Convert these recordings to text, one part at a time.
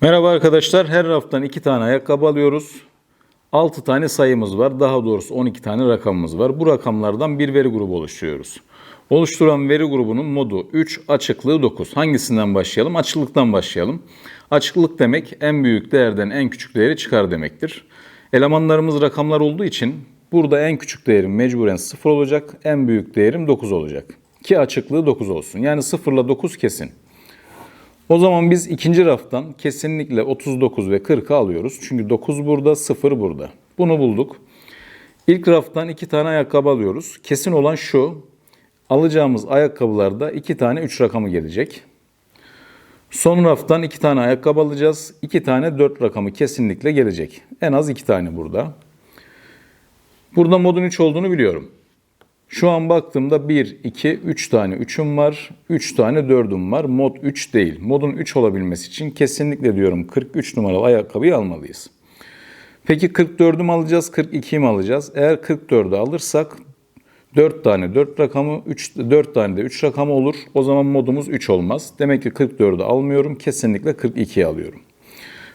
Merhaba arkadaşlar. Her raftan 2 tane ayakkabı alıyoruz. 6 tane sayımız var. Daha doğrusu 12 tane rakamımız var. Bu rakamlardan bir veri grubu oluşturuyoruz. Oluşturan veri grubunun modu 3, açıklığı 9. Hangisinden başlayalım? Açıklıktan başlayalım. Açıklık demek en büyük değerden en küçük değeri çıkar demektir. Elemanlarımız rakamlar olduğu için burada en küçük değerim mecburen 0 olacak. En büyük değerim 9 olacak. Ki açıklığı 9 olsun. Yani 0 ile 9 kesin. O zaman biz ikinci raftan kesinlikle 39 ve 40'ı alıyoruz. Çünkü 9 burada, 0 burada. Bunu bulduk. İlk raftan iki tane ayakkabı alıyoruz. Kesin olan şu. Alacağımız ayakkabılarda iki tane 3 rakamı gelecek. Son raftan iki tane ayakkabı alacağız. iki tane 4 rakamı kesinlikle gelecek. En az iki tane burada. Burada modun 3 olduğunu biliyorum. Şu an baktığımda 1, 2, 3 tane 3'üm var. 3 tane 4'üm var. Mod 3 değil. Modun 3 olabilmesi için kesinlikle diyorum 43 numaralı ayakkabıyı almalıyız. Peki 44'ü mü alacağız, 42'yi mi alacağız? Eğer 44'ü alırsak 4 tane 4 rakamı, 3, 4 tane de 3 rakamı olur. O zaman modumuz 3 olmaz. Demek ki 44'ü almıyorum. Kesinlikle 42'yi alıyorum.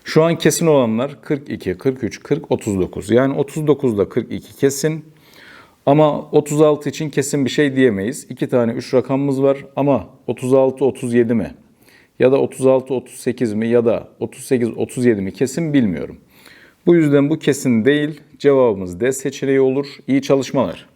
Şu an kesin olanlar 42, 43, 40, 39. Yani 39 ile 42 kesin. Ama 36 için kesin bir şey diyemeyiz. İki tane 3 rakamımız var ama 36 37 mi? Ya da 36 38 mi ya da 38 37 mi kesin bilmiyorum. Bu yüzden bu kesin değil. Cevabımız D seçeneği olur. İyi çalışmalar.